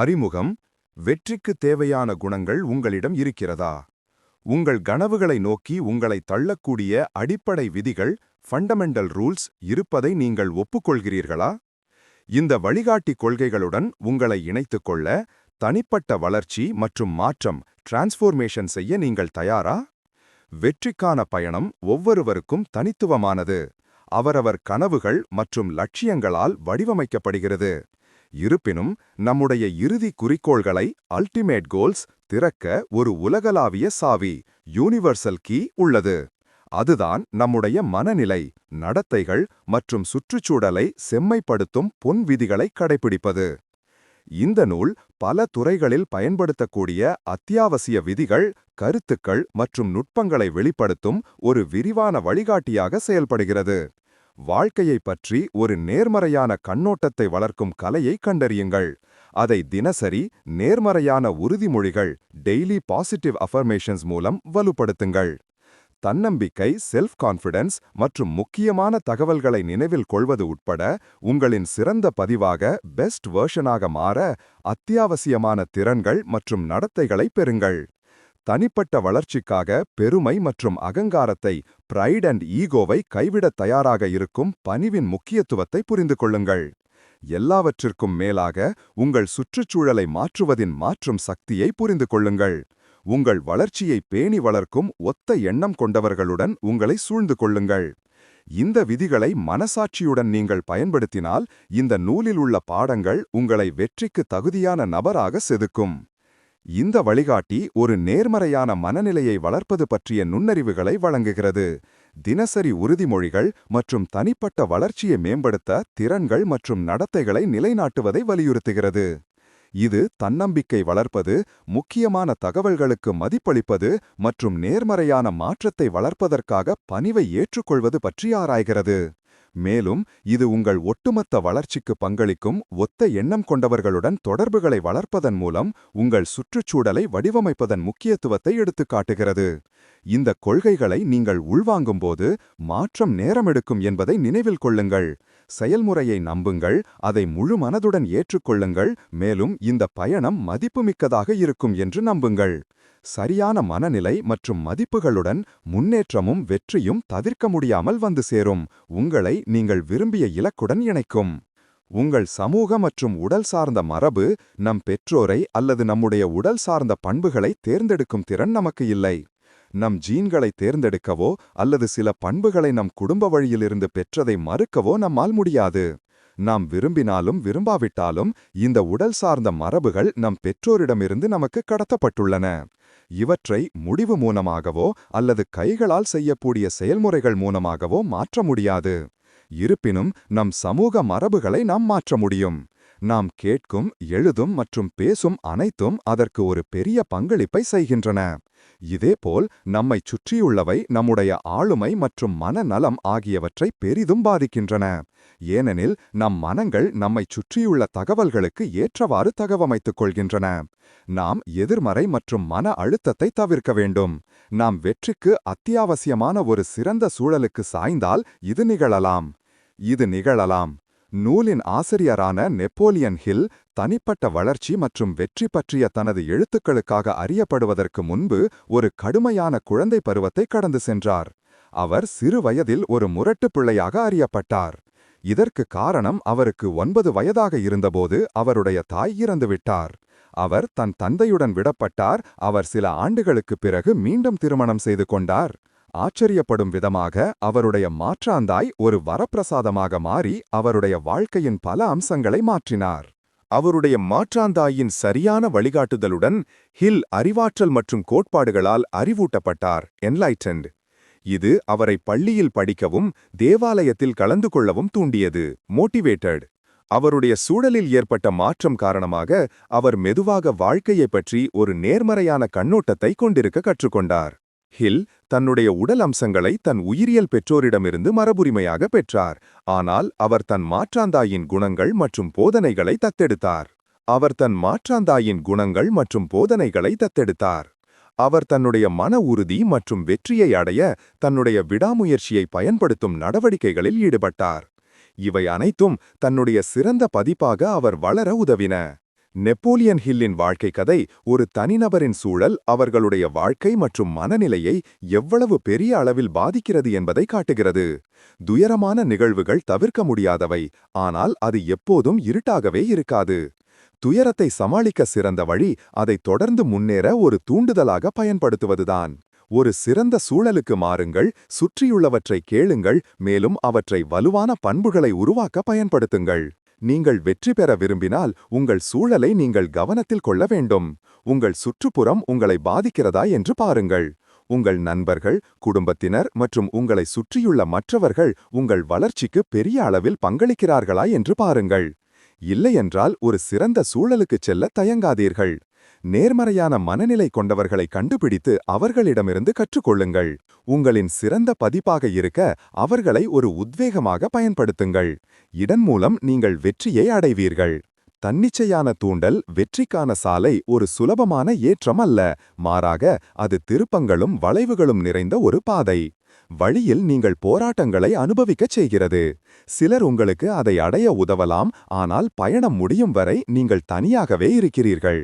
அறிமுகம் வெற்றிக்கு தேவையான குணங்கள் உங்களிடம் இருக்கிறதா? உங்கள் கனவுகளை நோக்கி உங்களை தள்ளக்கூடிய அடிப்படை விதிகள் ஃபண்டமெண்டல் ரூல்ஸ் இருப்பதை நீங்கள் ஒப்புக்கொள்கிறீர்களா? இந்த வழிகாட்டி கொள்கைகளுடன் உங்களை இணைத்துக்கொள்ள தனிப்பட்ட வளர்ச்சி மற்றும் மாற்றம் டிரான்ஸ்ஃபோர்மேஷன் செய்ய நீங்கள் தயாரா? வெற்றிக்கான பயணம் ஒவ்வொருவருக்கும் தனித்துவமானது. அவரவர் கனவுகள் மற்றும் லட்சியங்களால் வடிவமைக்கப்படுகிறது. இருப்பினும் நம்முடைய இறுதி குறிக்கோள்களை அல்டிமேட் கோல்ஸ் திறக்க ஒரு உலகளாவிய சாவி யூனிவர்சல் கீ உள்ளது. அதுதான் நம்முடைய மனநிலை நடத்தைகள் மற்றும் சுற்றுச்சூழலை செம்மைப்படுத்தும் பொன் விதிகளை கடைபிடிப்பது இந்த நூல் பல துறைகளில் பயன்படுத்தக்கூடிய அத்தியாவசிய விதிகள் கருத்துக்கள் மற்றும் நுட்பங்களை வெளிப்படுத்தும் ஒரு விரிவான வழிகாட்டியாக செயல்படுகிறது. வாழ்க்கையைப் பற்றி ஒரு நேர்மறையான கண்ணோட்டத்தை வளர்க்கும் கலையை கண்டறியுங்கள். அதை தினசரி நேர்மறையான உறுதிமொழிகள் டெய்லி பாசிட்டிவ் அஃபர்மேஷன்ஸ் மூலம் வலுப்படுத்துங்கள். தன்னம்பிக்கை செல்ஃப் கான்ஃபிடன்ஸ் மற்றும் முக்கியமான தகவல்களை நினைவில் கொள்வது உட்பட உங்களின் சிறந்த பதிவாக பெஸ்ட் வேர்ஷனாக மாற அத்தியாவசியமான திறன்கள் மற்றும் நடத்தைகளை பெறுங்கள். தனிப்பட்ட வளர்ச்சிக்காக பெருமை மற்றும் அகங்காரத்தை பிரைட் அண்ட் ஈகோவை கைவிடத் தயாராக இருக்கும் பணிவின் முக்கியத்துவத்தை புரிந்து கொள்ளுங்கள். எல்லாவற்றிற்கும் மேலாக உங்கள் சுற்றுச்சூழலை மாற்றுவதின் மாற்றும் சக்தியை புரிந்து கொள்ளுங்கள். உங்கள் வளர்ச்சியை பேணி வளர்க்கும் ஒத்த எண்ணம் கொண்டவர்களுடன் உங்களை சூழ்ந்து கொள்ளுங்கள். இந்த விதிகளை மனசாட்சியுடன் நீங்கள் பயன்படுத்தினால் இந்த நூலில் உள்ள பாடங்கள் உங்களை வெற்றிக்கு தகுதியான நபராக செதுக்கும். இந்த வழிகாட்டி ஒரு நேர்மறையான மனநிலையை வளர்ப்பது பற்றிய நுண்ணறிவுகளை வழங்குகிறது. தினசரி உறுதிமொழிகள் மற்றும் தனிப்பட்ட வளர்ச்சியை மேம்படுத்த திறன்கள் மற்றும் நடத்தைகளை நிலைநாட்டுவதை வலியுறுத்துகிறது. இது தன்னம்பிக்கை வளர்ப்பது முக்கியமான தகவல்களுக்கு மதிப்பளிப்பது மற்றும் நேர்மறையான மாற்றத்தை வளர்ப்பதற்காக பணிவை ஏற்றுக்கொள்வது பற்றி ஆராய்கிறது. மேலும் இது உங்கள் ஒட்டுமொத்த வளர்ச்சிக்கு பங்களிக்கும் ஒத்த எண்ணம் கொண்டவர்களுடன் தொடர்புகளை வளர்ப்பதன் மூலம் உங்கள் சுற்றுச்சூழலை வடிவமைப்பதன் முக்கியத்துவத்தை எடுத்துக்காட்டுகிறது இந்த கொள்கைகளை நீங்கள் உள்வாங்கும்போது மாற்றம் நேரமெடுக்கும் என்பதை நினைவில் கொள்ளுங்கள். செயல்முறையை நம்புங்கள் அதை முழு மனதுடன் ஏற்றுக்கொள்ளுங்கள் மேலும் இந்த பயணம் மதிப்புமிக்கதாக இருக்கும் என்று நம்புங்கள். சரியான மனநிலை மற்றும் மதிப்புகளுடன் முன்னேற்றமும் வெற்றியும் தவிர்க்க முடியாமல் வந்து சேரும். உங்களை நீங்கள் விரும்பிய இலக்குடன் இணைக்கும். உங்கள் சமூக மற்றும் உடல் சார்ந்த மரபு நம் பெற்றோரை அல்லது நம்முடைய உடல் சார்ந்த பண்புகளை தேர்ந்தெடுக்கும் திறன் நமக்கு இல்லை. நம் ஜீன்களை தேர்ந்தெடுக்கவோ அல்லது சில பண்புகளை நம் குடும்ப வழியிலிருந்து பெற்றதை மறுக்கவோ நம்மால் முடியாது. நாம் விரும்பினாலும் விரும்பாவிட்டாலும் இந்த உடல் சார்ந்த மரபுகள் நம் பெற்றோரிடமிருந்து நமக்கு கடத்தப்பட்டுள்ளன. இவற்றை முடிவு மூலமாகவோ அல்லது கைகளால் செய்யக்கூடிய செயல்முறைகள் மூலமாகவோ மாற்ற முடியாது. இருப்பினும் நம் சமூக மரபுகளை நாம் மாற்ற முடியும். நாம் கேட்கும் எழுதும் மற்றும் பேசும் அனைத்தும் அதற்கு ஒரு பெரிய பங்களிப்பை செய்கின்றன. இதேபோல் நம்மைச் சுற்றியுள்ளவை நம்முடைய ஆளுமை மற்றும் மனநலம் ஆகியவற்றை பெரிதும் பாதிக்கின்றன. ஏனெனில் நம் மனங்கள் நம்மைச் சுற்றியுள்ள தகவல்களுக்கு ஏற்றவாறு தகவமைத்துக் கொள்கின்றன. நாம் எதிர்மறை மற்றும் மன அழுத்தத்தை தவிர்க்க வேண்டும். நாம் வெற்றிக்கு அத்தியாவசியமான ஒரு சிறந்த சூழலுக்கு சாய்ந்தால் இது நிகழலாம். இது நிகழலாம். நூலின் ஆசிரியரான நெப்போலியன் ஹில் தனிப்பட்ட வளர்ச்சி மற்றும் வெற்றி பற்றிய தனது எழுத்துக்களுக்காக அறியப்படுவதற்கு முன்பு ஒரு கடுமையான குழந்தை பருவத்தை கடந்து சென்றார். அவர் சிறு வயதில் ஒரு முரட்டு பிள்ளையாக அறியப்பட்டார். இதற்கு காரணம் அவருக்கு ஒன்பது வயதாக இருந்தபோது அவருடைய தாய் இறந்துவிட்டார். அவர் தன் தந்தையுடன் விடப்பட்டார். அவர் சில ஆண்டுகளுக்குப் பிறகு மீண்டும் திருமணம் செய்து கொண்டார். ஆச்சரியப்படும் விதமாக அவருடைய மாற்றாந்தாய் ஒரு வரப்பிரசாதமாக மாறி அவருடைய வாழ்க்கையின் பல அம்சங்களை மாற்றினார். அவருடைய மாற்றாந்தாயின் சரியான வழிகாட்டுதலுடன் ஹில் அறிவாற்றல் மற்றும் கோட்பாடுகளால் அறிவூட்டப்பட்டார் என்லைட்டன்ட். இது அவரை பள்ளியில் படிக்கவும் தேவாலயத்தில் கலந்து கொள்ளவும் தூண்டியது மோட்டிவேட்டட். அவருடைய சூழலில் ஏற்பட்ட மாற்றம் காரணமாக அவர் மெதுவாக வாழ்க்கையைப் பற்றி ஒரு நேர்மறையான கண்ணோட்டத்தை கொண்டிருக்க கற்றுக்கொண்டார். ஹில் தன்னுடைய உடல் அம்சங்களை தன் உயிரியல் பெற்றோரிடமிருந்து மரபுரிமையாக பெற்றார். ஆனால் அவர் தன் மாற்றாந்தாயின் குணங்கள் மற்றும் போதனைகளை தத்தெடுத்தார். அவர் தன் மாற்றாந்தாயின் குணங்கள் மற்றும் போதனைகளை தத்தெடுத்தார். அவர் தன்னுடைய மன உறுதி மற்றும் வெற்றியை அடைய தன்னுடைய விடாமுயற்சியை பயன்படுத்தும் நடவடிக்கைகளில் ஈடுபட்டார். இவை அனைத்தும் தன்னுடைய சிறந்த பதிப்பாக அவர் வளர உதவின. நெப்போலியன் ஹில்லின் வாழ்க்கை கதை ஒரு தனிநபரின் சூழல் அவர்களுடைய வாழ்க்கை மற்றும் மனநிலையை எவ்வளவு பெரிய அளவில் பாதிக்கிறது என்பதை காட்டுகிறது. துயரமான நிகழ்வுகள் தவிர்க்க முடியாதவை ஆனால் அது எப்போதும் இருட்டாகவே இருக்காது. துயரத்தை சமாளிக்க சிறந்த வழி அதை தொடர்ந்து முன்னேற ஒரு தூண்டுதலாக பயன்படுத்துவதுதான். ஒரு சிறந்த சூழலுக்கு மாறுங்கள் சுற்றியுள்ளவற்றை கேளுங்கள் மேலும் அவற்றை வலுவான பண்புகளை உருவாக்க பயன்படுத்துங்கள். நீங்கள் வெற்றி பெற விரும்பினால் உங்கள் சூழலை நீங்கள் கவனத்தில் கொள்ள வேண்டும். உங்கள் சுற்றுப்புறம் உங்களை பாதிக்கிறதா என்று பாருங்கள். உங்கள் நண்பர்கள் குடும்பத்தினர் மற்றும் உங்களை சுற்றியுள்ள மற்றவர்கள் உங்கள் வளர்ச்சிக்கு பெரிய அளவில் பங்களிக்கிறார்களா என்று பாருங்கள். இல்லையென்றால் ஒரு சிறந்த சூழலுக்குச் செல்ல தயங்காதீர்கள். நேர்மறையான மனநிலை கொண்டவர்களை கண்டுபிடித்து அவர்களிடமிருந்து கற்றுக்கொள்ளுங்கள். உங்களின் சிறந்த பதிப்பாக இருக்க அவர்களை ஒரு உத்வேகமாக பயன்படுத்துங்கள். இதன் மூலம் நீங்கள் வெற்றியை அடைவீர்கள். தன்னிச்சையான தூண்டல் வெற்றிக்கான சாலை ஒரு சுலபமான ஏற்றம் அல்ல. மாறாக அது திருப்பங்களும் வளைவுகளும் நிறைந்த ஒரு பாதை. வழியில் நீங்கள் போராட்டங்களை அனுபவிக்கச் செய்கிறது. சிலர் உங்களுக்கு அதை அடைய உதவலாம் ஆனால் பயணம் முடியும் வரை நீங்கள் தனியாகவே இருக்கிறீர்கள்.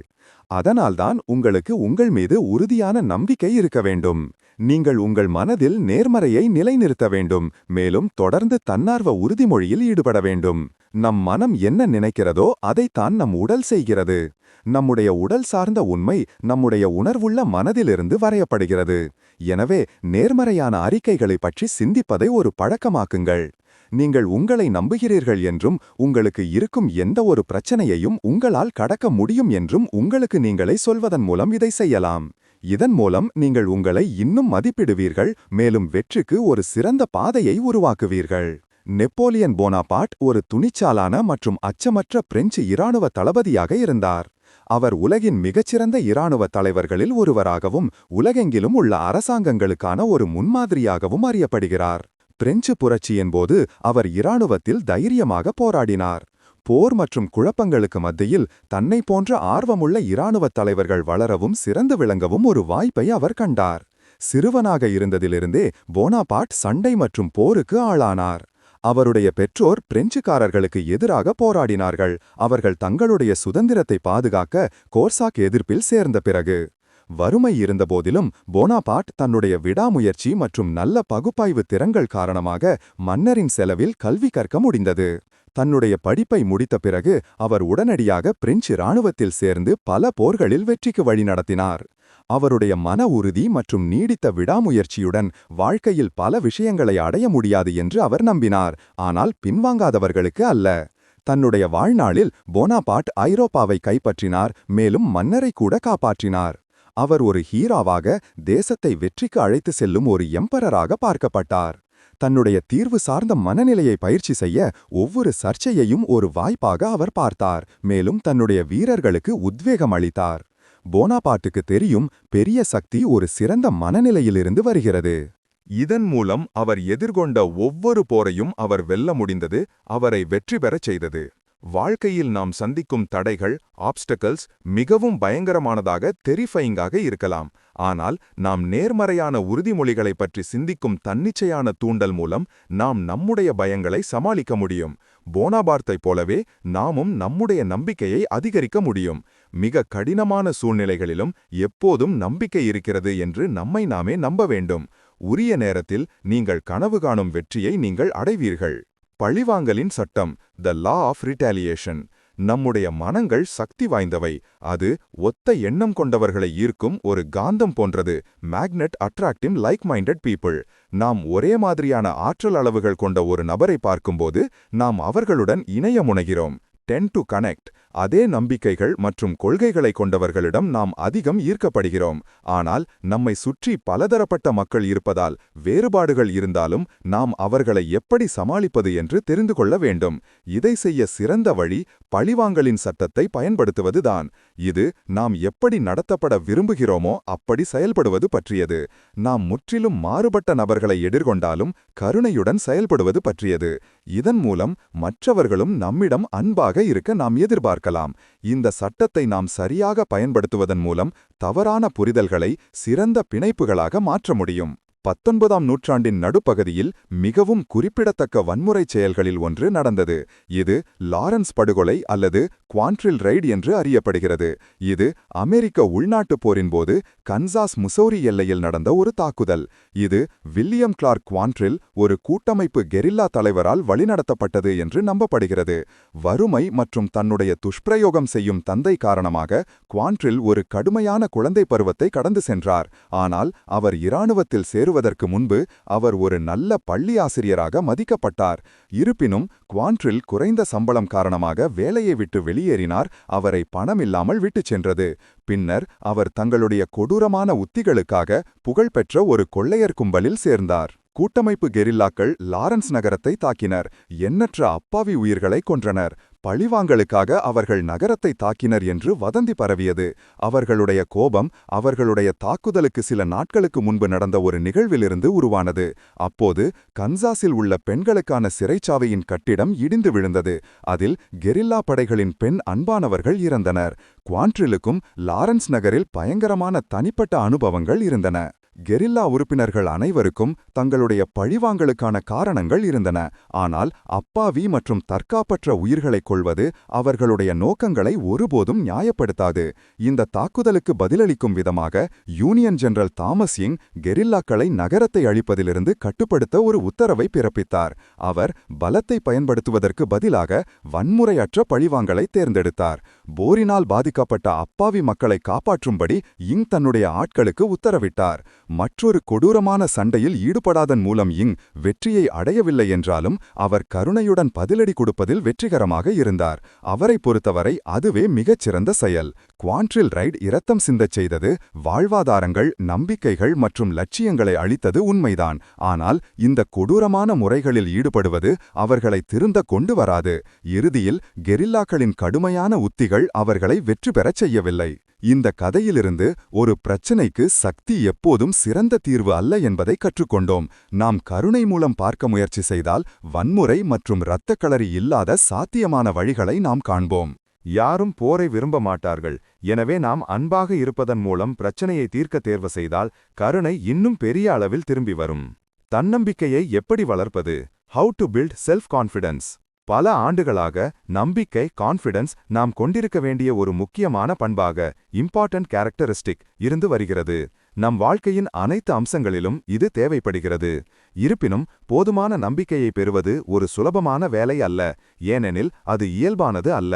அதனால்தான் உங்களுக்கு உங்கள் மீது உறுதியான நம்பிக்கை இருக்க வேண்டும். நீங்கள் உங்கள் மனதில் நேர்மறையை நிலைநிறுத்த வேண்டும் மேலும் தொடர்ந்து தன்னார்வ உறுதிமொழியில் ஈடுபட வேண்டும். நம் மனம் என்ன நினைக்கிறதோ அதைத்தான் நம் உடல் செய்கிறது. நம்முடைய உடல் சார்ந்த உண்மை நம்முடைய உணர்வுள்ள மனதிலிருந்து வரையப்படுகிறது. எனவே நேர்மறையான அறிக்கைகளை பற்றி சிந்திப்பதை ஒரு பழக்கமாக்குங்கள். நீங்கள் உங்களை நம்புகிறீர்கள் என்றும் உங்களுக்கு இருக்கும் எந்த ஒரு பிரச்சனையையும் உங்களால் கடக்க முடியும் என்றும் உங்களுக்கு நீங்களே சொல்வதன் மூலம் இதை செய்யலாம். இதன் மூலம் நீங்கள் உங்களை இன்னும் மதிப்பிடுவீர்கள் மேலும் வெற்றிக்கு ஒரு சிறந்த பாதையை உருவாக்குவீர்கள். நெப்போலியன் போனாபாட் ஒரு துணிச்சாலான மற்றும் அச்சமற்ற பிரெஞ்சு இராணுவ தளபதியாக இருந்தார். அவர் உலகின் மிகச்சிறந்த இராணுவ தலைவர்களில் ஒருவராகவும் உலகெங்கிலும் உள்ள அரசாங்கங்களுக்கான ஒரு முன்மாதிரியாகவும் அறியப்படுகிறார். பிரெஞ்சு புரட்சியின் போது அவர் இராணுவத்தில் தைரியமாக போராடினார். போர் மற்றும் குழப்பங்களுக்கு மத்தியில் தன்னை போன்ற ஆர்வமுள்ள இராணுவத் தலைவர்கள் வளரவும் சிறந்து விளங்கவும் ஒரு வாய்ப்பை அவர் கண்டார். சிறுவனாக இருந்ததிலிருந்தே போனாபாட் சண்டை மற்றும் போருக்கு ஆளானார். அவருடைய பெற்றோர் பிரெஞ்சுக்காரர்களுக்கு எதிராக போராடினார்கள். அவர்கள் தங்களுடைய சுதந்திரத்தை பாதுகாக்க கோர்சாக் எதிர்ப்பில் சேர்ந்த பிறகு வறுமை இருந்தபோதிலும் போனாபாட் தன்னுடைய விடாமுயற்சி மற்றும் நல்ல பகுப்பாய்வு திறங்கள் காரணமாக மன்னரின் செலவில் கல்வி கற்க முடிந்தது. தன்னுடைய படிப்பை முடித்த பிறகு அவர் உடனடியாக பிரெஞ்சு இராணுவத்தில் சேர்ந்து பல போர்களில் வெற்றிக்கு வழிநடத்தினார் அவருடைய மன உறுதி மற்றும் நீடித்த விடாமுயற்சியுடன் வாழ்க்கையில் பல விஷயங்களை அடைய முடியாது என்று அவர் நம்பினார். ஆனால் பின்வாங்காதவர்களுக்கு அல்ல. தன்னுடைய வாழ்நாளில் போனாபாட் ஐரோப்பாவை கைப்பற்றினார் மேலும் மன்னரை கூட காப்பாற்றினார். அவர் ஒரு ஹீராவாக தேசத்தை வெற்றிக்கு அழைத்து செல்லும் ஒரு எம்பரராக பார்க்கப்பட்டார். தன்னுடைய தீர்வு சார்ந்த மனநிலையை பயிற்சி செய்ய ஒவ்வொரு சர்ச்சையையும் ஒரு வாய்ப்பாக அவர் பார்த்தார். மேலும் தன்னுடைய வீரர்களுக்கு உத்வேகம் அளித்தார். போனாபாட்டுக்கு தெரியும் பெரிய சக்தி ஒரு சிறந்த மனநிலையிலிருந்து வருகிறது. இதன் மூலம் அவர் எதிர்கொண்ட ஒவ்வொரு போரையும் அவர் வெல்ல முடிந்தது அவரை வெற்றி பெறச் செய்தது. வாழ்க்கையில் நாம் சந்திக்கும் தடைகள் ஆப்ஸ்டக்கல்ஸ் மிகவும் பயங்கரமானதாக தெரிஃபைங்காக இருக்கலாம். ஆனால் நாம் நேர்மறையான உறுதிமொழிகளைப் பற்றி சிந்திக்கும் தன்னிச்சையான தூண்டல் மூலம் நாம் நம்முடைய பயங்களை சமாளிக்க முடியும். போனாபார்த்தைப் போலவே நாமும் நம்முடைய நம்பிக்கையை அதிகரிக்க முடியும். மிக கடினமான சூழ்நிலைகளிலும் எப்போதும் நம்பிக்கை இருக்கிறது என்று நம்மை நாமே நம்ப வேண்டும். உரிய நேரத்தில் நீங்கள் கனவு காணும் வெற்றியை நீங்கள் அடைவீர்கள். பழிவாங்கலின் சட்டம் த லா ஆஃப் ரிட்டாலியேஷன் நம்முடைய மனங்கள் சக்தி வாய்ந்தவை. அது ஒத்த எண்ணம் கொண்டவர்களை ஈர்க்கும் ஒரு காந்தம் போன்றது. Magnet attractive like minded people நாம் ஒரே மாதிரியான ஆற்றல் அளவுகள் கொண்ட ஒரு நபரை பார்க்கும்போது நாம் அவர்களுடன் இணைய முனைகிறோம். டென் டு கனெக்ட் அதே நம்பிக்கைகள் மற்றும் கொள்கைகளை கொண்டவர்களிடம் நாம் அதிகம் ஈர்க்கப்படுகிறோம். ஆனால் நம்மை சுற்றி பலதரப்பட்ட மக்கள் இருப்பதால் வேறுபாடுகள் இருந்தாலும் நாம் அவர்களை எப்படி சமாளிப்பது என்று தெரிந்து கொள்ள வேண்டும். இதை செய்ய சிறந்த வழி பழிவாங்கலின் சட்டத்தை பயன்படுத்துவதுதான். இது நாம் எப்படி நடத்தப்பட விரும்புகிறோமோ அப்படி செயல்படுவது பற்றியது. நாம் முற்றிலும் மாறுபட்ட நபர்களை எதிர்கொண்டாலும் கருணையுடன் செயல்படுவது பற்றியது. இதன் மூலம் மற்றவர்களும் நம்மிடம் அன்பாக இருக்க நாம் எதிர்பார்க்கலாம். இந்த சட்டத்தை நாம் சரியாக பயன்படுத்துவதன் மூலம் தவறான புரிதல்களை சிறந்த பிணைப்புகளாக மாற்ற முடியும். பத்தொன்பதாம் நூற்றாண்டின் நடுப்பகுதியில் மிகவும் குறிப்பிடத்தக்க வன்முறை செயல்களில் ஒன்று நடந்தது. இது லாரன்ஸ் படுகொலை அல்லது குவான்ட்ரில் ரைட் என்று அறியப்படுகிறது. இது அமெரிக்க உள்நாட்டுப் போரின் போது கன்சாஸ் முசோரி எல்லையில் நடந்த ஒரு தாக்குதல். இது வில்லியம் கிளார்க் குவான்ட்ரில் ஒரு கூட்டமைப்பு கெரில்லா தலைவரால் வழிநடத்தப்பட்டது என்று நம்பப்படுகிறது. வறுமை மற்றும் தன்னுடைய துஷ்பிரயோகம் செய்யும் தந்தை காரணமாக குவான்ட்ரில் ஒரு கடுமையான குழந்தை பருவத்தை கடந்து சென்றார். ஆனால் அவர் இராணுவத்தில் சேருவதற்கு முன்பு அவர் ஒரு நல்ல பள்ளி ஆசிரியராக மதிக்கப்பட்டார். இருப்பினும் குவான்ட்ரில் குறைந்த சம்பளம் காரணமாக வேலையை விட்டு வெளியேறினார் அவரை பணமில்லாமல் விட்டுச் சென்றது. பின்னர் அவர் தங்களுடைய கொடூரமான உத்திகளுக்காக புகழ்பெற்ற ஒரு கொள்ளையர் கும்பலில் சேர்ந்தார். கூட்டமைப்பு கெரில்லாக்கள் லாரன்ஸ் நகரத்தை தாக்கினர். எண்ணற்ற அப்பாவி உயிர்களை கொன்றனர். பழிவாங்கலுக்காக அவர்கள் நகரத்தை தாக்கினர் என்று வதந்தி பரவியது. அவர்களுடைய கோபம் அவர்களுடைய தாக்குதலுக்கு சில நாட்களுக்கு முன்பு நடந்த ஒரு நிகழ்விலிருந்து உருவானது. அப்போது கன்சாஸில் உள்ள பெண்களுக்கான சிறைச்சாவையின் கட்டிடம் இடிந்து விழுந்தது. அதில் கெரில்லா படைகளின் பெண் அன்பானவர்கள் இறந்தனர். குவான்ட்ரிலுக்கும் லாரன்ஸ் நகரில் பயங்கரமான தனிப்பட்ட அனுபவங்கள் இருந்தன. கெரில்லா உறுப்பினர்கள் அனைவருக்கும் தங்களுடைய பழிவாங்கலுக்கான காரணங்கள் இருந்தன. ஆனால் அப்பாவி மற்றும் தற்காப்பற்ற உயிர்களைக் கொள்வது அவர்களுடைய நோக்கங்களை ஒருபோதும் நியாயப்படுத்தாது. இந்த தாக்குதலுக்கு பதிலளிக்கும் விதமாக யூனியன் ஜெனரல் தாமஸ் சிங் கெரில்லாக்களை நகரத்தை அழிப்பதிலிருந்து கட்டுப்படுத்த ஒரு உத்தரவை பிறப்பித்தார். அவர் பலத்தை பயன்படுத்துவதற்கு பதிலாக வன்முறையற்ற பழிவாங்கலை தேர்ந்தெடுத்தார். போரினால் பாதிக்கப்பட்ட அப்பாவி மக்களை காப்பாற்றும்படி இங் தன்னுடைய ஆட்களுக்கு உத்தரவிட்டார். மற்றொரு கொடூரமான சண்டையில் ஈடுபடாதன் மூலம் இங் வெற்றியை அடையவில்லை என்றாலும் அவர் கருணையுடன் பதிலடி கொடுப்பதில் வெற்றிகரமாக இருந்தார். அவரை பொறுத்தவரை அதுவே மிகச்சிறந்த செயல். குவான்ட்ரில் ரைட் இரத்தம் சிந்தச் செய்தது வாழ்வாதாரங்கள் நம்பிக்கைகள் மற்றும் லட்சியங்களை அளித்தது உண்மைதான். ஆனால் இந்த கொடூரமான முறைகளில் ஈடுபடுவது அவர்களை திருந்த கொண்டு வராது. இறுதியில் கெரில்லாக்களின் கடுமையான உத்திகள் அவர்களை வெற்றி பெறச் செய்யவில்லை. இந்த கதையிலிருந்து ஒரு பிரச்சனைக்கு சக்தி எப்போதும் சிறந்த தீர்வு அல்ல என்பதை கற்றுக்கொண்டோம். நாம் கருணை மூலம் பார்க்க முயற்சி செய்தால் வன்முறை மற்றும் இரத்தக்களறி இல்லாத சாத்தியமான வழிகளை நாம் காண்போம். யாரும் போரை விரும்ப மாட்டார்கள். எனவே நாம் அன்பாக இருப்பதன் மூலம் பிரச்சனையை தீர்க்க தேர்வு செய்தால் கருணை இன்னும் பெரிய அளவில் திரும்பி வரும். தன்னம்பிக்கையை எப்படி வளர்ப்பது? How to build self confidence பல ஆண்டுகளாக நம்பிக்கை கான்ஃபிடன்ஸ் நாம் கொண்டிருக்க வேண்டிய ஒரு முக்கியமான பண்பாக இம்பார்ட்டன்ட் கேரக்டரிஸ்டிக் இருந்து வருகிறது. நம் வாழ்க்கையின் அனைத்து அம்சங்களிலும் இது தேவைப்படுகிறது. இருப்பினும் போதுமான நம்பிக்கையை பெறுவது ஒரு சுலபமான வேலை அல்ல. ஏனெனில் அது இயல்பானது அல்ல.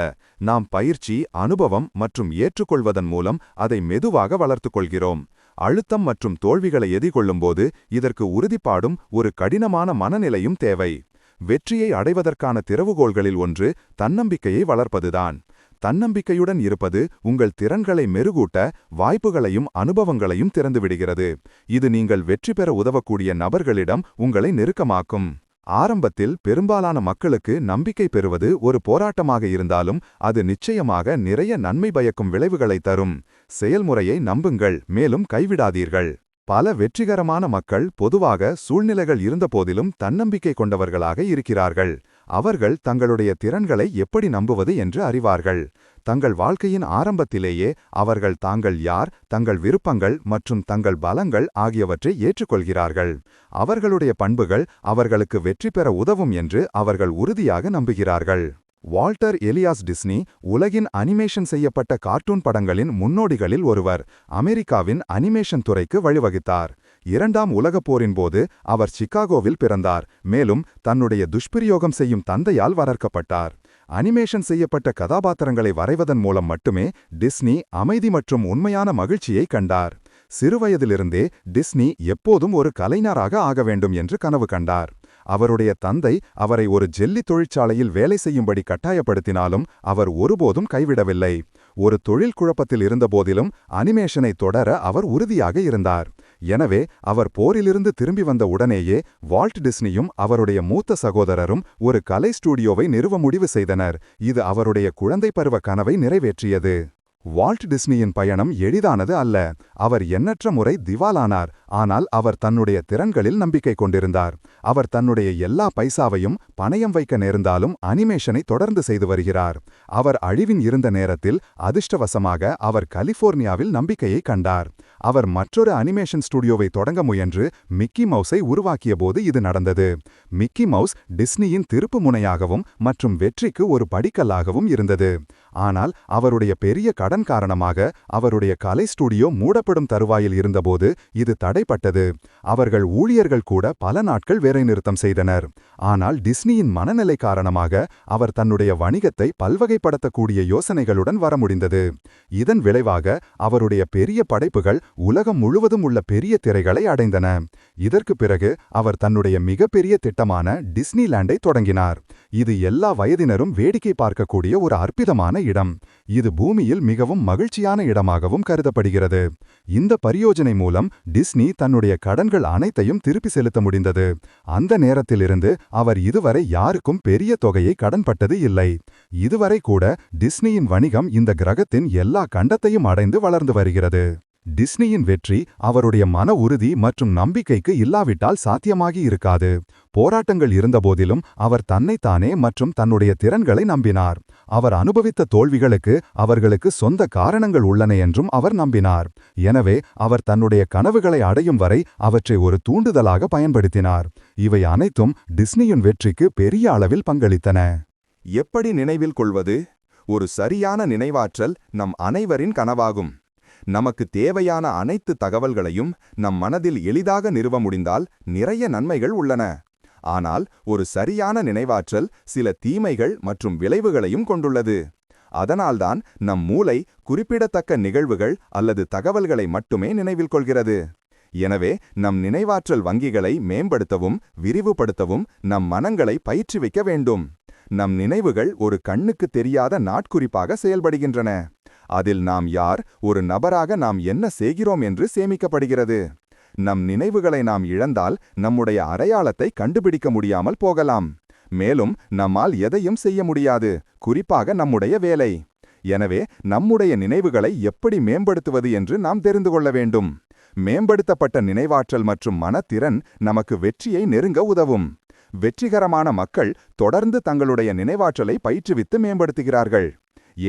நாம் பயிற்சி அனுபவம் மற்றும் ஏற்றுக்கொள்வதன் மூலம் அதை மெதுவாக வளர்த்துக்கொள்கிறோம் அழுத்தம் மற்றும் தோல்விகளை எதிர்கொள்ளும்போது இதற்கு உறுதிப்பாடும் ஒரு கடினமான மனநிலையும் தேவை. வெற்றியை அடைவதற்கான திறவுகோள்களில் ஒன்று தன்னம்பிக்கையை வளர்ப்பதுதான். தன்னம்பிக்கையுடன் இருப்பது உங்கள் திறன்களை மெருகூட்ட வாய்ப்புகளையும் அனுபவங்களையும் திறந்துவிடுகிறது. இது நீங்கள் வெற்றி பெற உதவக்கூடிய நபர்களிடம் உங்களை நெருக்கமாக்கும். ஆரம்பத்தில் பெரும்பாலான மக்களுக்கு நம்பிக்கை பெறுவது ஒரு போராட்டமாக இருந்தாலும் அது நிச்சயமாக நிறைய நன்மை பயக்கும் விளைவுகளை தரும். செயல்முறையை நம்புங்கள் மேலும் கைவிடாதீர்கள். பல வெற்றிகரமான மக்கள் பொதுவாக சூழ்நிலைகள் இருந்தபோதிலும் தன்னம்பிக்கை கொண்டவர்களாக இருக்கிறார்கள். அவர்கள் தங்களுடைய திறன்களை எப்படி நம்புவது என்று அறிவார்கள். தங்கள் வாழ்க்கையின் ஆரம்பத்திலேயே அவர்கள் தாங்கள் யார் தங்கள் விருப்பங்கள் மற்றும் தங்கள் பலங்கள் ஆகியவற்றை ஏற்றுக்கொள்கிறார்கள். அவர்களுடைய பண்புகள் அவர்களுக்கு வெற்றி பெற உதவும் என்று அவர்கள் உறுதியாக நம்புகிறார்கள். வால்டர் எலியாஸ் டிஸ்னி உலகின் அனிமேஷன் செய்யப்பட்ட கார்ட்டூன் படங்களின் முன்னோடிகளில் ஒருவர் அமெரிக்காவின் அனிமேஷன் துறைக்கு வழிவகுத்தார். இரண்டாம் உலகப் போரின் போது அவர் சிகாகோவில் பிறந்தார் மேலும் தன்னுடைய துஷ்பிரயோகம் செய்யும் தந்தையால் வளர்க்கப்பட்டார். அனிமேஷன் செய்யப்பட்ட கதாபாத்திரங்களை வரைவதன் மூலம் மட்டுமே டிஸ்னி அமைதி மற்றும் உண்மையான மகிழ்ச்சியை கண்டார். சிறுவயதிலிருந்தே டிஸ்னி எப்போதும் ஒரு கலைஞராக ஆக வேண்டும் என்று கனவு கண்டார். அவருடைய தந்தை அவரை ஒரு ஜெல்லி தொழிற்சாலையில் வேலை செய்யும்படி கட்டாயப்படுத்தினாலும் அவர் ஒருபோதும் கைவிடவில்லை. ஒரு தொழில் குழப்பத்தில் இருந்தபோதிலும் அனிமேஷனை தொடர அவர் உறுதியாக இருந்தார். எனவே அவர் போரிலிருந்து திரும்பி வந்த உடனேயே வால்ட் டிஸ்னியும் அவருடைய மூத்த சகோதரரும் ஒரு கலை ஸ்டூடியோவை நிறுவ முடிவு செய்தனர். இது அவருடைய குழந்தை பருவ கனவை நிறைவேற்றியது. வால்ட் டிஸ்னியின் பயணம் எளிதானது அல்ல. அவர் எண்ணற்ற முறை திவாலானார். ஆனால் அவர் தன்னுடைய திறன்களில் நம்பிக்கை கொண்டிருந்தார். அவர் தன்னுடைய எல்லா பைசாவையும் பணயம் வைக்க நேர்ந்தாலும் அனிமேஷனை தொடர்ந்து செய்து வருகிறார். அவர் அழிவின் இருந்த நேரத்தில் அதிர்ஷ்டவசமாக அவர் கலிபோர்னியாவில் நம்பிக்கையை கண்டார். அவர் மற்றொரு அனிமேஷன் ஸ்டுடியோவை தொடங்க முயன்று மிக்கி மவுஸை உருவாக்கியபோது இது நடந்தது. மிக்கி மவுஸ் டிஸ்னியின் திருப்பு முனையாகவும் மற்றும் வெற்றிக்கு ஒரு படிக்கல்லாகவும் இருந்தது. ஆனால் அவருடைய பெரிய கடன் காரணமாக அவருடைய கலை ஸ்டுடியோ மூடப்படும் தருவாயில் இருந்தபோது இது தடைப்பட்டது. அவர்கள் ஊழியர்கள் கூட பல நாட்கள் வேலைநிறுத்தம் செய்தனர். ஆனால் டிஸ்னியின் மனநிலை காரணமாக அவர் தன்னுடைய வணிகத்தை பல்வகைப்படுத்தக்கூடிய யோசனைகளுடன் வர முடிந்தது இதன் விளைவாக அவருடைய பெரிய படைப்புகள் உலகம் முழுவதும் உள்ள பெரிய திரைகளை அடைந்தன. இதற்கு பிறகு அவர் தன்னுடைய மிகப்பெரிய திட்டமான டிஸ்னிலேண்டை தொடங்கினார். இது எல்லா வயதினரும் வேடிக்கை பார்க்கக்கூடிய ஒரு அற்புதமான இடம். இது பூமியில் மிகவும் மகிழ்ச்சியான இடமாகவும் கருதப்படுகிறது. இந்த பரியோஜனை மூலம் டிஸ்னி தன்னுடைய கடன்கள் அனைத்தையும் திருப்பி செலுத்த முடிந்தது. அந்த நேரத்திலிருந்து அவர் இதுவரை யாருக்கும் பெரிய தொகையை கடன்பட்டது இல்லை. இதுவரை கூட டிஸ்னியின் வணிகம் இந்த கிரகத்தின் எல்லா கண்டத்தையும் அடைந்து வளர்ந்து வருகிறது. டிஸ்னியின் வெற்றி அவருடைய மன உறுதி மற்றும் நம்பிக்கைக்கு இல்லாவிட்டால் சாத்தியமாகி இருக்காது. போராட்டங்கள் இருந்தபோதிலும் அவர் தன்னைத்தானே மற்றும் தன்னுடைய திறன்களை நம்பினார். அவர் அனுபவித்த தோல்விகளுக்கு அவர்களுக்கு சொந்த காரணங்கள் உள்ளன என்றும் அவர் நம்பினார். எனவே அவர் தன்னுடைய கனவுகளை அடையும் வரை அவற்றை ஒரு தூண்டுதலாக பயன்படுத்தினார். இவை அனைத்தும் டிஸ்னியின் வெற்றிக்கு பெரிய அளவில் பங்களித்தன. எப்படி நினைவில் கொள்வது? ஒரு சரியான நினைவாற்றல் நம் அனைவரின் கனவாகும். நமக்கு தேவையான அனைத்து தகவல்களையும் நம் மனதில் எளிதாக நிறுவ முடிந்தால் நிறைய நன்மைகள் உள்ளன. ஆனால் ஒரு சரியான நினைவாற்றல் சில தீமைகள் மற்றும் விளைவுகளையும் கொண்டுள்ளது. அதனால்தான் நம் மூளை குறிப்பிடத்தக்க நிகழ்வுகள் அல்லது தகவல்களை மட்டுமே நினைவில் கொள்கிறது. எனவே நம் நினைவாற்றல் வங்கிகளை மேம்படுத்தவும் விரிவுபடுத்தவும் நம் மனங்களை பயிற்றுவிக்க வேண்டும். நம் நினைவுகள் ஒரு கண்ணுக்கு தெரியாத நாட்குறிப்பாக செயல்படுகின்றன. அதில் நாம் யார் ஒரு நபராக நாம் என்ன செய்கிறோம் என்று சேமிக்கப்படுகிறது. நம் நினைவுகளை நாம் இழந்தால் நம்முடைய அடையாளத்தை கண்டுபிடிக்க முடியாமல் போகலாம். மேலும் நம்மால் எதையும் செய்ய முடியாது குறிப்பாக நம்முடைய வேலை. எனவே நம்முடைய நினைவுகளை எப்படி மேம்படுத்துவது என்று நாம் தெரிந்து கொள்ள வேண்டும். மேம்படுத்தப்பட்ட நினைவாற்றல் மற்றும் மனத்திறன் நமக்கு வெற்றியை நெருங்க உதவும். வெற்றிகரமான மக்கள் தொடர்ந்து தங்களுடைய நினைவாற்றலை பயிற்றுவித்து மேம்படுத்துகிறார்கள்.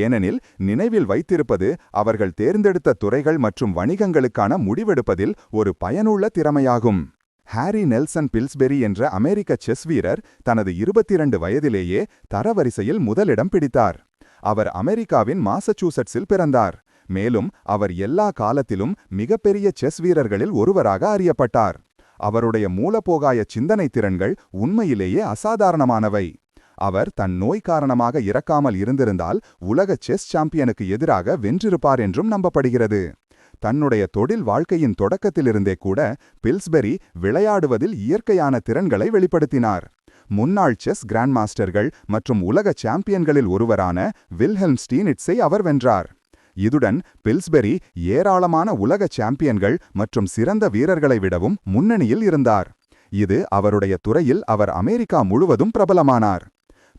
ஏனெனில் நினைவில் வைத்திருப்பது அவர்கள் தேர்ந்தெடுத்த துறைகள் மற்றும் வணிகங்களுக்கான முடிவெடுப்பதில் ஒரு பயனுள்ள திறமையாகும். ஹாரி நெல்சன் பில்ஸ்பெரி என்ற அமெரிக்க செஸ் வீரர் தனது இருபத்தி இரண்டு வயதிலேயே தரவரிசையில் முதலிடம் பிடித்தார். அவர் அமெரிக்காவின் மாசச்சூசட்ஸில் பிறந்தார். மேலும் அவர் எல்லா காலத்திலும் மிகப்பெரிய செஸ் வீரர்களில் ஒருவராக அறியப்பட்டார். அவருடைய மூலப்போகாய சிந்தனை திறன்கள் உண்மையிலேயே அசாதாரணமானவை. அவர் தன் நோய் காரணமாக இறக்காமல் இருந்திருந்தால் உலக செஸ் சாம்பியனுக்கு எதிராக வென்றிருப்பார் என்றும் நம்பப்படுகிறது. தன்னுடைய தொழில் வாழ்க்கையின் தொடக்கத்திலிருந்தே கூட பில்ஸ்பெரி விளையாடுவதில் இயற்கையான திறன்களை வெளிப்படுத்தினார். முன்னாள் செஸ் கிராண்ட் மாஸ்டர்கள் மற்றும் உலக சாம்பியன்களில் ஒருவரான வில்ஹெல்ம் ஸ்டீனிட்ஸை அவர் வென்றார். இதுடன் பில்ஸ்பெரி ஏராளமான உலக சாம்பியன்கள் மற்றும் சிறந்த வீரர்களை விடவும் முன்னணியில் இருந்தார். இது அவருடைய துறையில் அவர் அமெரிக்கா முழுவதும் பிரபலமானார்.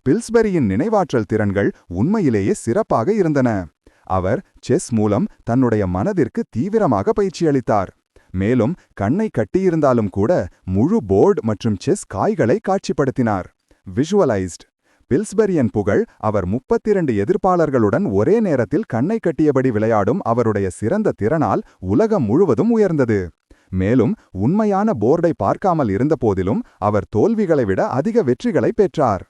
பில்ஸ்பெரியின் நினைவாற்றல் திறன்கள் உண்மையிலேயே சிறப்பாக இருந்தன. அவர் செஸ் மூலம் தன்னுடைய மனதிற்கு தீவிரமாக பயிற்சியளித்தார். மேலும் கண்ணை கட்டியிருந்தாலும் கூட முழு போர்டு மற்றும் செஸ் காய்களை காட்சிப்படுத்தினார். விஷுவலைஸ்ட் பில்ஸ்பெரியன் புகழ் அவர் முப்பத்திரண்டு எதிர்ப்பாளர்களுடன் ஒரே நேரத்தில் கண்ணை கட்டியபடி விளையாடும் அவருடைய சிறந்த திறனால் உலகம் முழுவதும் உயர்ந்தது. மேலும் உண்மையான போர்டை பார்க்காமல் இருந்தபோதிலும் அவர் தோல்விகளை விட அதிக வெற்றிகளை பெற்றார்.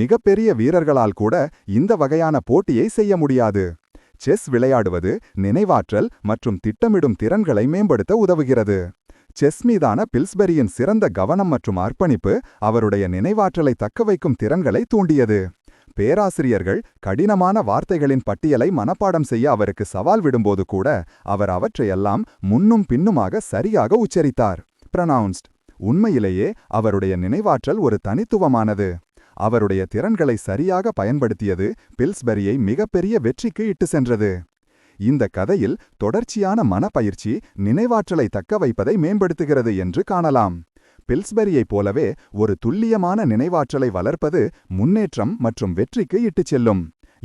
மிகப்பெரிய வீரர்களால் கூட இந்த வகையான போட்டியை செய்ய முடியாது. செஸ் விளையாடுவது நினைவாற்றல் மற்றும் திட்டமிடும் திறன்களை மேம்படுத்த உதவுகிறது. செஸ் மீதான பில்ஸ்பெரியின் சிறந்த கவனம் மற்றும் அர்ப்பணிப்பு அவருடைய நினைவாற்றலை தக்கவைக்கும் திறன்களை தூண்டியது. பேராசிரியர்கள் கடினமான வார்த்தைகளின் பட்டியலை மனப்பாடம் செய்ய அவருக்கு சவால் விடும்போது கூட அவர் அவற்றையெல்லாம் முன்னும் பின்னுமாக சரியாக உச்சரித்தார். பிரனவுன்ஸ்ட் உண்மையிலேயே அவருடைய நினைவாற்றல் ஒரு தனித்துவமானது. அவருடைய திறன்களை சரியாக பயன்படுத்தியது பில்ஸ்பெரியை மிகப்பெரிய வெற்றிக்கு இட்டு சென்றது. இந்த கதையில் தொடர்ச்சியான மனப்பயிற்சி நினைவாற்றலை தக்க வைப்பதை மேம்படுத்துகிறது என்று காணலாம். பில்ஸ்பெரியைப் போலவே ஒரு துல்லியமான நினைவாற்றலை வளர்ப்பது முன்னேற்றம் மற்றும் வெற்றிக்கு இட்டுச் செல்லும்.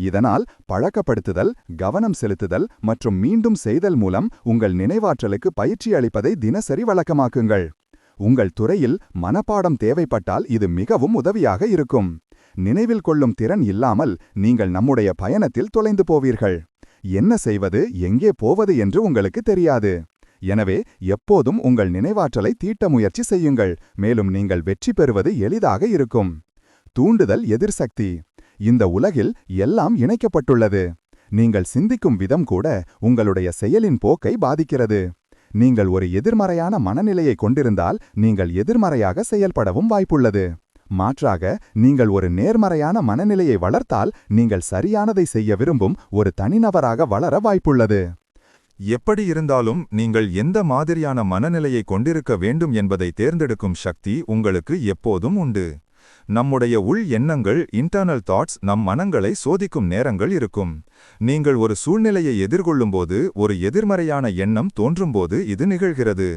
இதனால் பழக்கப்படுத்துதல் கவனம் செலுத்துதல் மற்றும் மீண்டும் செய்தல் மூலம் உங்கள் நினைவாற்றலுக்கு பயிற்சி அளிப்பதை தினசரி வழக்கமாக்குங்கள். உங்கள் துறையில் மனப்பாடம் தேவைப்பட்டால் இது மிகவும் உதவியாக இருக்கும். நினைவில் கொள்ளும் திறன் இல்லாமல் நீங்கள் நம்முடைய பயணத்தில் தொலைந்து போவீர்கள். என்ன செய்வது எங்கே போவது என்று உங்களுக்கு தெரியாது. எனவே எப்போதும் உங்கள் நினைவாற்றலை தீட்ட முயற்சி செய்யுங்கள். மேலும் நீங்கள் வெற்றி பெறுவது எளிதாக இருக்கும். தூண்டுதல் எதிர்சக்தி இந்த உலகில் எல்லாம் இணைக்கப்பட்டுள்ளது. நீங்கள் சிந்திக்கும் விதம் கூட உங்களுடைய செயலின் போக்கை பாதிக்கிறது. நீங்கள் ஒரு எதிர்மறையான மனநிலையை கொண்டிருந்தால் நீங்கள் எதிர்மறையாக செயல்படவும் வாய்ப்புள்ளது. மாற்றாக நீங்கள் ஒரு நேர்மறையான மனநிலையை வளர்த்தால் நீங்கள் சரியானதை செய்ய விரும்பும் ஒரு தனிநபராக வளர வாய்ப்புள்ளது. எப்படி இருந்தாலும் நீங்கள் எந்த மாதிரியான மனநிலையை கொண்டிருக்க வேண்டும் என்பதை தேர்ந்தெடுக்கும் சக்தி உங்களுக்கு எப்போதும் உண்டு. நம்முடைய உள் எண்ணங்கள் இன்டர்னல் தாட்ஸ் நம் மனங்களை சோதிக்கும் நேரங்கள் இருக்கும். நீங்கள் ஒரு சூழ்நிலையை எதிர்கொள்ளும்போது ஒரு எதிர்மறையான எண்ணம் தோன்றும்போது இது நிகழ்கிறது.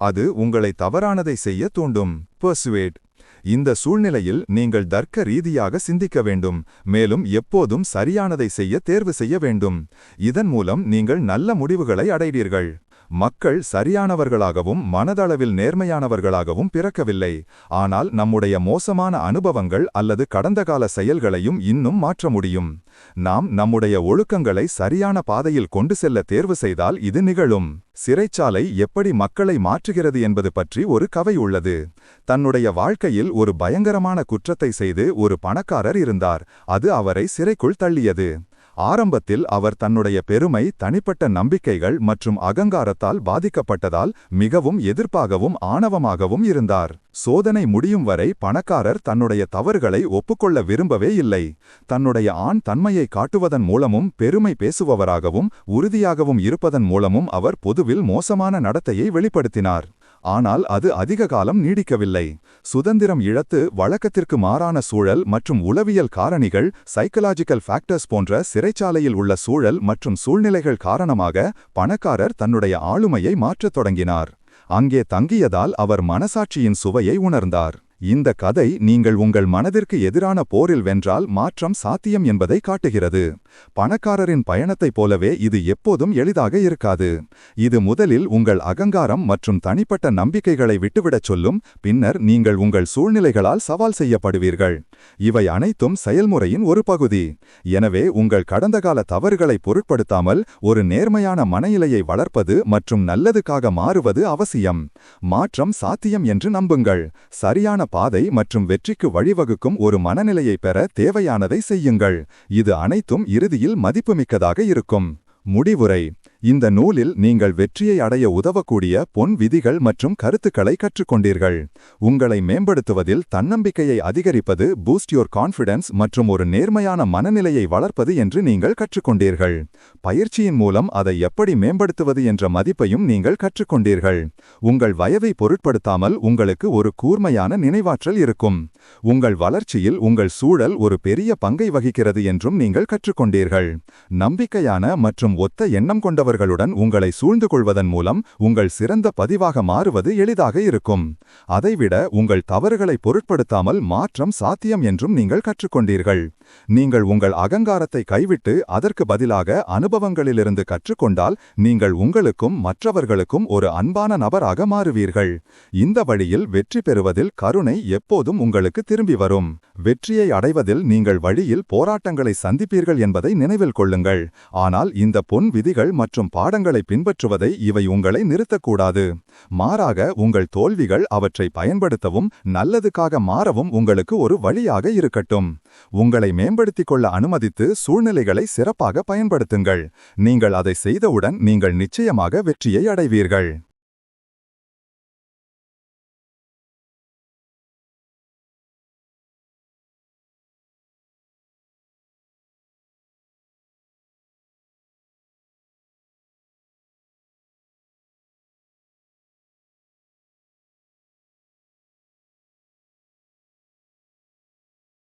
அது உங்களை தவறானதை செய்ய தூண்டும். பர்சுவேட் இந்த சூழ்நிலையில் நீங்கள் தர்க்க ரீதியாக சிந்திக்க வேண்டும். மேலும் எப்போதும் சரியானதை செய்ய தேர்வு செய்ய வேண்டும். இதன் மூலம் நீங்கள் நல்ல முடிவுகளை அடைவீர்கள். மக்கள் சரியானவர்களாகவும் மனதளவில் நேர்மையானவர்களாகவும் பிறக்கவில்லை. ஆனால் நம்முடைய மோசமான அனுபவங்கள் அல்லது கடந்தகால செயல்களையும் இன்னும் மாற்ற முடியும். நாம் நம்முடைய ஒழுக்கங்களை சரியான பாதையில் கொண்டு செல்ல தேர்வு செய்தால் இது நிகழும். சிறைச்சாலை எப்படி மக்களை மாற்றுகிறது என்பது பற்றி ஒரு கவை உள்ளது. தன்னுடைய வாழ்க்கையில் ஒரு பயங்கரமான குற்றத்தை செய்து ஒரு பணக்காரர் இருந்தார். அது அவரை சிறைக்குள் தள்ளியது. ஆரம்பத்தில் அவர் தன்னுடைய பெருமை தனிப்பட்ட நம்பிக்கைகள் மற்றும் அகங்காரத்தால் பாதிக்கப்பட்டதால் மிகவும் எதிர்ப்பாகவும் ஆணவமாகவும் இருந்தார். சோதனை முடியும் வரை பணக்காரர் தன்னுடைய தவறுகளை ஒப்புக்கொள்ள விரும்பவே இல்லை. தன்னுடைய ஆண் தன்மையை காட்டுவதன் மூலமும் பெருமை பேசுபவராகவும் உறுதியாகவும் இருப்பதன் மூலமும் அவர் பொதுவில் மோசமான நடத்தையை வெளிப்படுத்தினார். ஆனால் அது அதிக காலம் நீடிக்கவில்லை. சுதந்திரம் இழத்து வழக்கத்திற்கு மாறான சூழல் மற்றும் உளவியல் காரணிகள் சைக்கலாஜிக்கல் ஃபேக்டர்ஸ் போன்ற சிறைச்சாலையில் உள்ள சூழல் மற்றும் சூழ்நிலைகள் காரணமாக பணக்காரர் தன்னுடைய ஆளுமையை மாற்றத் தொடங்கினார். அங்கே தங்கியதால் அவர் மனசாட்சியின் சுவையை உணர்ந்தார். இந்த கதை நீங்கள் உங்கள் மனதிற்கு எதிரான போரில் வென்றால் மாற்றம் சாத்தியம் என்பதை காட்டுகிறது. பணக்காரரின் பயணத்தைப் போலவே இது எப்போதும் எளிதாக இருக்காது. இது முதலில் உங்கள் அகங்காரம் மற்றும் தனிப்பட்ட நம்பிக்கைகளை விட்டுவிடச் சொல்லும் பின்னர் நீங்கள் உங்கள் சூழ்நிலைகளால் சவால் செய்யப்படுவீர்கள். இவை அனைத்தும் செயல்முறையின் ஒரு பகுதி. எனவே உங்கள் கடந்த கால தவறுகளை பொருட்படுத்தாமல் ஒரு நேர்மையான மனநிலையை வளர்ப்பது மற்றும் நல்லதுக்காக மாறுவது அவசியம். மாற்றம் சாத்தியம் என்று நம்புங்கள். சரியான பாதை மற்றும் வெற்றிக்கு வழிவகுக்கும் ஒரு மனநிலையை பெற தேவையானதை செய்யுங்கள். இது அனைத்தும் இரு இறுதியில் மதிப்புமிக்கதாக இருக்கும். முடிவுரை. இந்த நூலில் நீங்கள் வெற்றியை அடைய உதவக்கூடிய பொன் விதிகள் மற்றும் கருத்துக்களை கற்றுக்கொண்டீர்கள். உங்களை மேம்படுத்துவதில் தன்னம்பிக்கையை அதிகரிப்பது பூஸ்ட் யோர் கான்ஃபிடன்ஸ் மற்றும் ஒரு நேர்மையான மனநிலையை வளர்ப்பது என்று நீங்கள் கற்றுக்கொண்டீர்கள். பயிற்சியின் மூலம் அதை எப்படி மேம்படுத்துவது என்ற மதிப்பையும் நீங்கள் கற்றுக்கொண்டீர்கள். உங்கள் வயவை பொருட்படுத்தாமல் உங்களுக்கு ஒரு கூர்மையான நினைவாற்றல் இருக்கும். உங்கள் வளர்ச்சியில் உங்கள் சூழல் ஒரு பெரிய பங்கை வகிக்கிறது என்றும் நீங்கள் கற்றுக்கொண்டீர்கள். நம்பிக்கையான மற்றும் ஒத்த எண்ணம் கொண்ட கொண்டவர்களுடன் உங்களை சூழ்ந்து கொள்வதன் மூலம் உங்கள் சிறந்த பதிவாக மாறுவது எளிதாக இருக்கும். அதைவிட உங்கள் தவறுகளை பொருட்படுத்தாமல் மாற்றம் சாத்தியம் என்றும் நீங்கள் கற்றுக்கொண்டீர்கள். நீங்கள் உங்கள் அகங்காரத்தை கைவிட்டு அதற்கு பதிலாக அனுபவங்களிலிருந்து கற்றுக்கொண்டால் நீங்கள் உங்களுக்கும் மற்றவர்களுக்கும் ஒரு அன்பான நபராக மாறுவீர்கள். இந்த வழியில் வெற்றி பெறுவதில் கருணை எப்போதும் உங்களுக்கு திரும்பி வரும். வெற்றியை அடைவதில் நீங்கள் வழியில் போராட்டங்களை சந்திப்பீர்கள் என்பதை நினைவில் கொள்ளுங்கள். ஆனால் இந்த பொன் விதிகள் மற்றும் பாடங்களை பின்பற்றுவதை இவை உங்களை நிறுத்தக்கூடாது. மாறாக உங்கள் தோல்விகள் அவற்றை பயன்படுத்தவும் நல்லதுக்காக மாறவும் உங்களுக்கு ஒரு வழியாக இருக்கட்டும். உங்களை மேம்படுத்திக் கொள்ள அனுமதித்து சூழ்நிலைகளை சிறப்பாக பயன்படுத்துங்கள். நீங்கள் அதை செய்தவுடன் நீங்கள் நிச்சயமாக வெற்றியை அடைவீர்கள்.